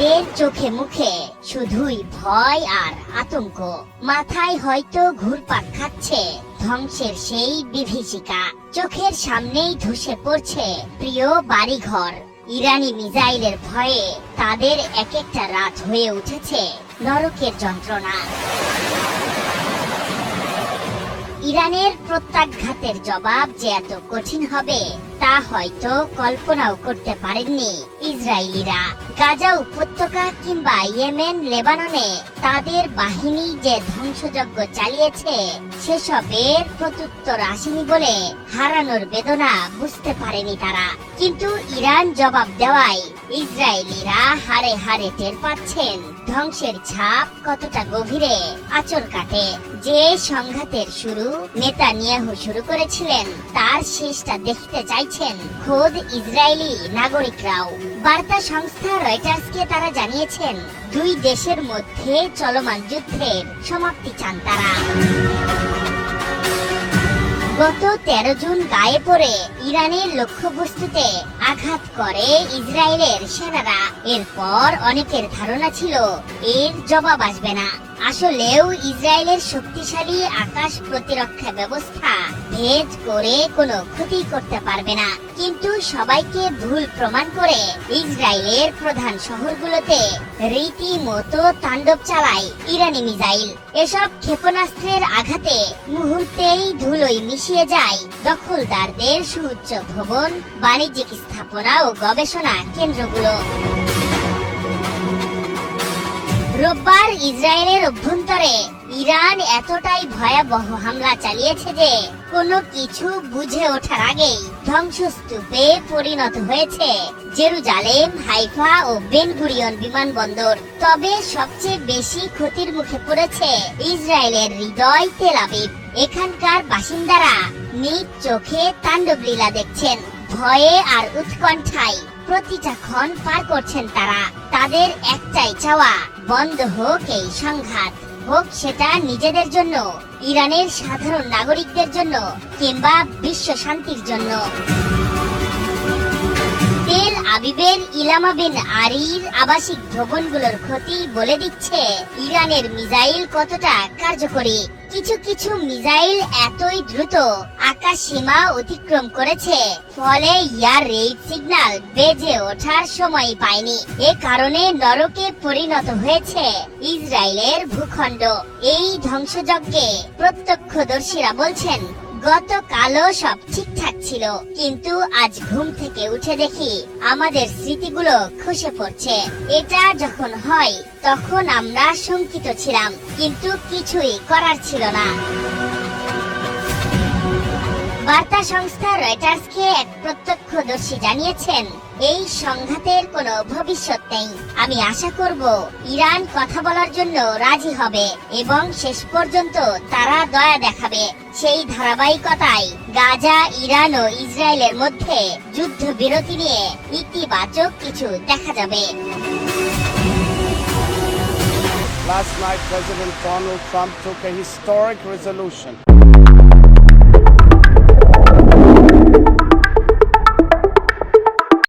তাদের চোখে মুখে শুধুই ভয় আর আতঙ্ক। মাথায় হয়তো ঘুরপাক খাচ্ছে, ধ্বংসের সেই বিভীষিকা। চোখের সামনেই ধসে পড়ছে প্রিয় বাড়িঘর। ইরানি মিজাইলের ভয়ে তাদের এক একটা রাত হয়ে উঠেছে নরকের যন্ত্রণা। ইরানের প্রত্যাঘাতের জবাব যে এত কঠিন হবে, তা হয়তো কল্পনাও করতে পারেননি ইসরায়েলিরা। গাজা উপত্যকা কিংবা ইয়েমেন, লেবাননে তাদের বাহিনী যে ধ্বংসযজ্ঞ চালিয়েছে, সেসবের প্রত্যুত্তর আসেনি বলে হারানোর বেদনা বুঝতে পারেনি তারা। কিন্তু ইরান জবাব দেওয়ায় ইসরায়েলিরা হারে হারে টের পাচ্ছেন, ধ্বংসের ছাপ কতটা গভীরে আচর কাটে। যে সংঘাতের শুরু নেতানিয়াহু শুরু করেছিলেন, তার শেষটা দেখতে চাইছেন খোদ ইসরায়েলি নাগরিকরাও। বার্তা সংস্থা রয়টার্সকে তারা জানিয়েছেন, দুই দেশের মধ্যে চলমান যুদ্ধের সমাপ্তি চান তারা। গত তেরো জুন গায়ে পড়ে ইরানের লক্ষ্যবস্তুতে আঘাত করে ইসরায়েলের সেনারা। এরপর অনেকের ধারণা ছিল, এর জবাব আসবে না। আসলেও ইসরায়েলের শক্তিশালী আকাশ প্রতিরক্ষা ব্যবস্থা ভেদ করে কোনো ক্ষতি করতে পারবে না। কিন্তু সবাইকে ভুল প্রমাণ করে ইসরায়েলের প্রধান শহরগুলোতে রীতিমতো তাণ্ডব চালায় ইরানি মিসাইল। এসব ক্ষেপণাস্ত্রের আঘাতে মুহূর্তেই ধুলোয় মিশিয়ে যায় দখলদারদের সুউচ্চ ভবন, বাণিজ্যিক স্থাপনা ও গবেষণা কেন্দ্রগুলো। রোববার ইসরায়েলের অভ্যন্তরে ইরান এতটাই ভয়াবহ হামলা চালিয়েছে যে কোনো কিছু বুঝে ওঠার আগেই ধ্বংসস্তূপে পরিণত হয়েছে জেরুজালেম, হাইফা ও বেনগুরিয়ন বিমানবন্দর। তবে সবচেয়ে বেশি ক্ষতির মুখে পড়েছে ইসরায়েলের হৃদয় তেল আবিব। এখানকার বাসিন্দারা নিজ চোখে তাণ্ডবলীলা দেখছেন। ভয়ে আর উৎকণ্ঠায় প্রতিটা ক্ষণ পার করছেন তারা। তাদের একটাই চাওয়া, বন্ধ হোক এই সংঘাত। হোক সেটা নিজেদের জন্য, ইরানের সাধারণ নাগরিকদের জন্য, কিংবা বিশ্ব শান্তির জন্য। তেল আবিবের ইলামা বিন আরির আবাসিক ভবনগুলোর ক্ষতি বলে দিচ্ছে ইরানের মিসাইল কতটা কার্যকরী? কিছু কিছু মিসাইল এতই দ্রুত আকাশ সীমা অতিক্রম করেছে। ফলে ইয়ার রেড সিগন্যাল বেজে ওঠার সময় পায়নি। এ কারণে নরকে পরিণত হয়েছে ইসরায়েলের ভূখণ্ড। এই ধ্বংসযজ্ঞে প্রত্যক্ষদর্শীরা বলছেন গতকালও সব ঠিকঠাক ছিল, কিন্তু আজ ঘুম থেকে উঠে দেখি আমাদের স্মৃতিগুলো খসে পড়ছে। এটা যখন হয়, তখন আমরা শঙ্কিত ছিলাম, কিন্তু কিছুই করার ছিল না। বার্তা সংস্থা রয়টার্সকে এক প্রত্যক্ষদর্শী জানিয়েছেন এই সংঘাতের কোনো ভবিষ্যৎ নেই। আমি আশা করব ইরান কথা বলার জন্য রাজি হবে এবং শেষ পর্যন্ত তারা দয়া দেখাবে। সেই ধারাবাহিকতায় গাজা ইরান ও ইসরায়েলের মধ্যে যুদ্ধবিরতি নিয়ে ইতিবাচক কিছু দেখা যাবে। Last night, President Donald Trump took a historic resolution.